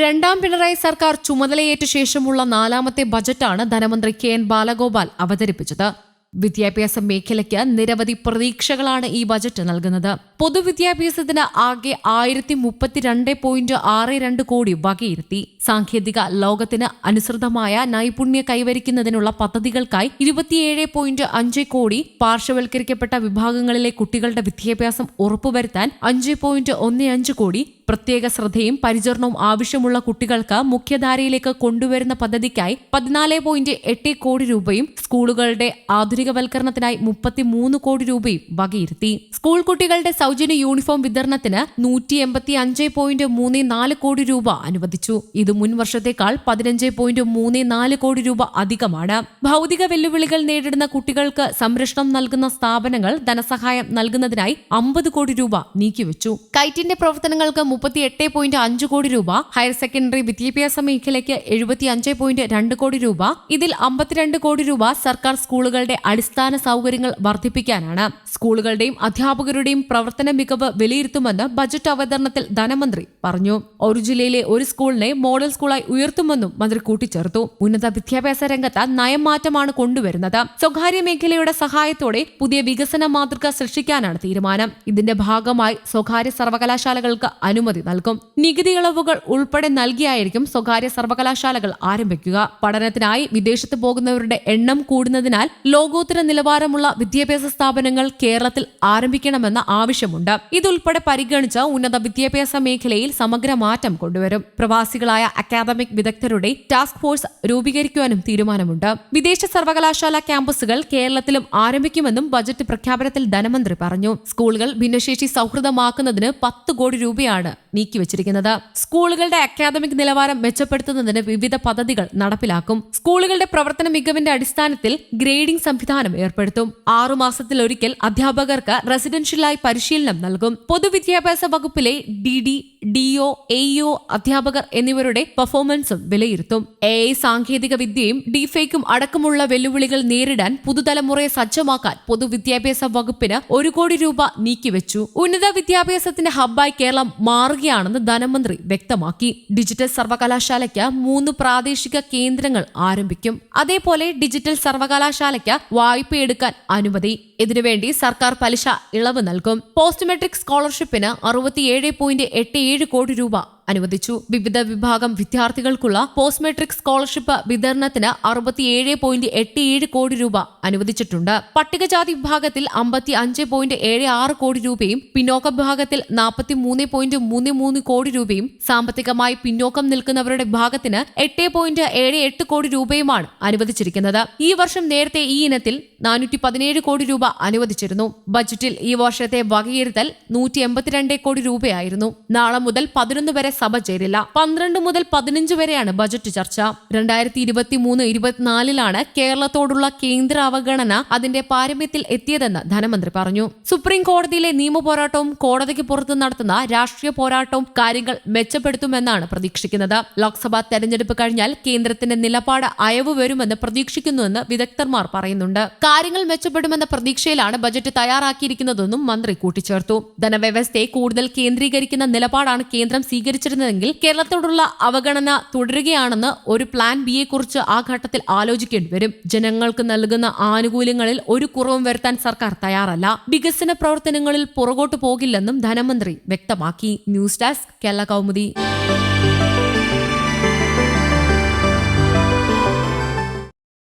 രണ്ടാം പിണറായി സർക്കാർ ചുമതലയേറ്റ ശേഷമുള്ള നാലാമത്തെ ബജറ്റാണ് ധനമന്ത്രി കെ എൻ ബാലഗോപാൽ അവതരിപ്പിച്ചത്. വിദ്യാഭ്യാസ മേഖലയ്ക്ക് നിരവധി പ്രതീക്ഷകളാണ് ഈ ബജറ്റ് നൽകുന്നത്. പൊതുവിദ്യാഭ്യാസത്തിന് ആകെ ആയിരത്തി മുപ്പത്തിരണ്ട് പോയിന്റ് ആറ് രണ്ട് കോടി വകയിരുത്തി. സാങ്കേതിക ലോകത്തിന് അനുസൃതമായ നൈപുണ്യ കൈവരിക്കുന്നതിനുള്ള പദ്ധതികൾക്കായി ഇരുപത്തിയേഴ് പോയിന്റ് അഞ്ച് കോടി പാർശ്വവൽക്കരിക്കപ്പെട്ട വിഭാഗങ്ങളിലെ കുട്ടികളുടെ വിദ്യാഭ്യാസം ഉറപ്പുവരുത്താൻ അഞ്ച് പോയിന്റ് ഒന്ന് അഞ്ച് കോടി പ്രത്യേക ശ്രദ്ധയും പരിചരണവും ആവശ്യമുള്ള കുട്ടികൾക്ക് മുഖ്യധാരയിലേക്ക് കൊണ്ടുവരുന്ന പദ്ധതിക്കായി പതിനാല് പോയിന്റ് എട്ട് കോടി രൂപയും സ്കൂളുകളുടെ ആധുനികവൽക്കരണത്തിനായി മുപ്പത്തിമൂന്ന് കോടി രൂപയും വകയിരുത്തി. സ്കൂൾ കുട്ടികളുടെ സൗജന്യ യൂണിഫോം വിതരണത്തിന് നൂറ്റി എൺപത്തി അഞ്ച് പോയിന്റ് മൂന്ന് നാല് കോടി രൂപ അനുവദിച്ചു. ഇത് മുൻ വർഷത്തേക്കാൾ പതിനഞ്ച് പോയിന്റ് മൂന്ന് നാല് കോടി രൂപ അധികമാണ്. ഭൗതിക വെല്ലുവിളികൾ നേരിടുന്ന കുട്ടികൾക്ക് സംരക്ഷണം നൽകുന്ന സ്ഥാപനങ്ങൾ ധനസഹായം നൽകുന്നതിനായി അമ്പത് കോടി രൂപ നീക്കിവച്ചു. കൈറ്റിന്റെ പ്രവർത്തനങ്ങൾക്ക് മുപ്പത്തി എട്ട് പോയിന്റ് അഞ്ച് കോടി രൂപ ഹയർ സെക്കൻഡറി വിദ്യാഭ്യാസ മേഖലയ്ക്ക് എഴുപത്തി അഞ്ച് പോയിന്റ് രണ്ട് കോടി രൂപ. ഇതിൽ അമ്പത്തിരണ്ട് കോടി രൂപ സർക്കാർ സ്കൂളുകളുടെ അടിസ്ഥാന സൗകര്യങ്ങൾ വർദ്ധിപ്പിക്കാനാണ്. സ്കൂളുകളുടെയും അധ്യാപകരുടെയും പ്രവർത്തന മികവ് വിലയിരുത്തുമെന്ന് ബജറ്റ് അവതരണത്തിൽ ധനമന്ത്രി പറഞ്ഞു. ഒരു ജില്ലയിലെ ഒരു സ്കൂളിനെ മോഡൽ സ്കൂളായി ഉയർത്തുമെന്നും മന്ത്രി കൂട്ടിച്ചേർത്തു. ഉന്നത വിദ്യാഭ്യാസ രംഗത്ത് നയമാറ്റമാണ് കൊണ്ടുവരുന്നത്. സ്വകാര്യ മേഖലയുടെ സഹായത്തോടെ പുതിയ വികസന മാതൃക സൃഷ്ടിക്കാനാണ് തീരുമാനം. ഇതിന്റെ ഭാഗമായി സ്വകാര്യ സർവകലാശാലകൾക്ക് അനുമതി നൽകും. നികുതി ഇളവുകൾ ഉൾപ്പെടെ നൽകിയായിരിക്കും സ്വകാര്യ സർവകലാശാലകൾ ആരംഭിക്കുക. പഠനത്തിനായി വിദേശത്ത് പോകുന്നവരുടെ എണ്ണം കൂടുന്നതിനാൽ ലോകോത്തര നിലവാരമുള്ള വിദ്യാഭ്യാസ സ്ഥാപനങ്ങൾ കേരളത്തിൽ ആരംഭിക്കണമെന്ന ആവശ്യമുണ്ട്. ഇതുൾപ്പെടെ പരിഗണിച്ച് ഉന്നത വിദ്യാഭ്യാസ മേഖലയിൽ സമഗ്ര മാറ്റം കൊണ്ടുവരും. പ്രവാസികളായ അക്കാദമിക് വിദഗ്ധരുടെ ടാസ്ക് ഫോഴ്സ് രൂപീകരിക്കുവാനും തീരുമാനമുണ്ട്. വിദേശ സർവകലാശാല ക്യാമ്പസുകൾ കേരളത്തിലും ആരംഭിക്കുമെന്നും ബജറ്റ് പ്രഖ്യാപനത്തിൽ ധനമന്ത്രി പറഞ്ഞു. സ്കൂളുകൾ ഭിന്നശേഷി സൗഹൃദമാക്കുന്നതിന് പത്ത് കോടി രൂപയാണ് നീക്കിവച്ചിരിക്കുന്നത്. സ്കൂളുകളുടെ അക്കാദമിക് നിലവാരം മെച്ചപ്പെടുത്തുന്നതിന് വിവിധ പദ്ധതികൾ നടപ്പിലാക്കും. സ്കൂളുകളുടെ പ്രവർത്തന മികവിന്റെ അടിസ്ഥാനത്തിൽ ഗ്രേഡിംഗ് സംവിധാനം ഏർപ്പെടുത്തും. ആറുമാസത്തിലൊരിക്കൽ അധ്യാപകർക്ക് റെസിഡൻഷ്യലായി പരിശീലനം നൽകും. പൊതുവിദ്യാഭ്യാസ വകുപ്പിലെ ഡി ഡി ഡിഒ എഇഒ അധ്യാപകർ എന്നിവരുടെ പെർഫോമൻസും വിലയിരുത്തും. എ ഐ സാങ്കേതിക വിദ്യയും ഡിഫേക്കും അടക്കമുള്ള വെല്ലുവിളികൾ നേരിടാൻ പുതുതലമുറയെ സജ്ജമാക്കാൻ പൊതുവിദ്യാഭ്യാസ വകുപ്പിന് ഒരു കോടി രൂപ നീക്കിവെച്ചു. ഉന്നത വിദ്യാഭ്യാസത്തിന്റെ ഹബ്ബായി കേരളം മാറുകയാണെന്ന് ധനമന്ത്രി വ്യക്തമാക്കി. ഡിജിറ്റൽ സർവകലാശാലയ്ക്ക് മൂന്ന് പ്രാദേശിക കേന്ദ്രങ്ങൾ ആരംഭിക്കും. അതേപോലെ ഡിജിറ്റൽ സർവകലാശാലയ്ക്ക് വായ്പയെടുക്കാൻ അനുമതി. ഇതിനുവേണ്ടി സർക്കാർ പലിശ ഇളവ് നൽകും. പോസ്റ്റ് മെട്രിക് സ്കോളർഷിപ്പിന് അറുപത്തിയേഴ് പോയിന്റ് എട്ട് ഏഴ് കോടി രൂപ അനുവദിച്ചു. വിവിധ വിഭാഗം വിദ്യാർത്ഥികൾക്കുള്ള പോസ്റ്റ് മെട്രിക് സ്കോളർഷിപ്പ് വിതരണത്തിന് അറുപത്തിയേഴ് പോയിന്റ് എട്ട് ഏഴ് കോടി രൂപ അനുവദിച്ചിട്ടുണ്ട്. പട്ടികജാതി വിഭാഗത്തിൽ അമ്പത്തി അഞ്ച് പോയിന്റ് ഏഴ് ആറ് കോടി രൂപയും പിന്നോക്ക വിഭാഗത്തിൽ നാൽപ്പത്തി മൂന്ന് പോയിന്റ് മൂന്ന് മൂന്ന് കോടി രൂപയും സാമ്പത്തികമായി പിന്നോക്കം നിൽക്കുന്നവരുടെ വിഭാഗത്തിന് എട്ട് പോയിന്റ് ഏഴ് എട്ട് കോടി രൂപയുമാണ് അനുവദിച്ചിരിക്കുന്നത്. ഈ വർഷം നേരത്തെ ഈ ഇനത്തിൽ നാനൂറ്റി പതിനേഴ് കോടി രൂപ അനുവദിച്ചിരുന്നു. ബജറ്റിൽ ഈ വർഷത്തെ വകയിരുത്തൽ നൂറ്റി എൺപത്തിരണ്ട് കോടി രൂപയായിരുന്നു. നാളെ മുതൽ പതിനൊന്ന് വരെ സഭ ചേരില്ല. പന്ത്രണ്ട് മുതൽ പതിനഞ്ച് വരെയാണ് ബജറ്റ് ചർച്ച. രണ്ടായിരത്തി ഇരുപത്തി മൂന്ന് ഇരുപത്തിനാലിലാണ് കേരളത്തോടുള്ള കേന്ദ്ര അവഗണന അതിന്റെ പാരമ്യത്തിൽ എത്തിയതെന്ന് ധനമന്ത്രി പറഞ്ഞു. സുപ്രീം കോടതിയിലെ നിയമ പോരാട്ടവും കോടതിക്ക് പുറത്ത് നടത്തുന്ന രാഷ്ട്രീയ പോരാട്ടവും കാര്യങ്ങൾ മെച്ചപ്പെടുത്തുമെന്നാണ് പ്രതീക്ഷിക്കുന്നത്. ലോക്സഭാ തെരഞ്ഞെടുപ്പ് കഴിഞ്ഞാൽ കേന്ദ്രത്തിന്റെ നിലപാട് അയവ് വരുമെന്ന് പ്രതീക്ഷിക്കുന്നുവെന്ന് വിദഗ്ധർമാർ പറയുന്നുണ്ട്. കാര്യങ്ങൾ മെച്ചപ്പെടുമെന്ന പ്രതീക്ഷയിലാണ് ബജറ്റ് തയ്യാറാക്കിയിരിക്കുന്നതെന്നും മന്ത്രി കൂട്ടിച്ചേർത്തു. ധനവ്യവസ്ഥയെ കൂടുതൽ കേന്ദ്രീകരിക്കുന്ന നിലപാടാണ് കേന്ദ്രം സ്വീകരിച്ചിരുന്നതെങ്കിൽ കേരളത്തോടുള്ള അവഗണന തുടരുകയാണെന്ന് ഒരു പ്ലാൻ ബിയെ കുറിച്ച് ആ ഘട്ടത്തിൽ ആലോചിക്കേണ്ടി വരും. ജനങ്ങൾക്ക് നൽകുന്ന ആനുകൂല്യങ്ങളിൽ ഒരു കുറവും വരുത്താൻ സർക്കാർ തയ്യാറല്ല. വികസന പ്രവർത്തനങ്ങളിൽ പുറകോട്ട് പോകില്ലെന്നും ധനമന്ത്രി വ്യക്തമാക്കി. News desk Kerala Kaumudi.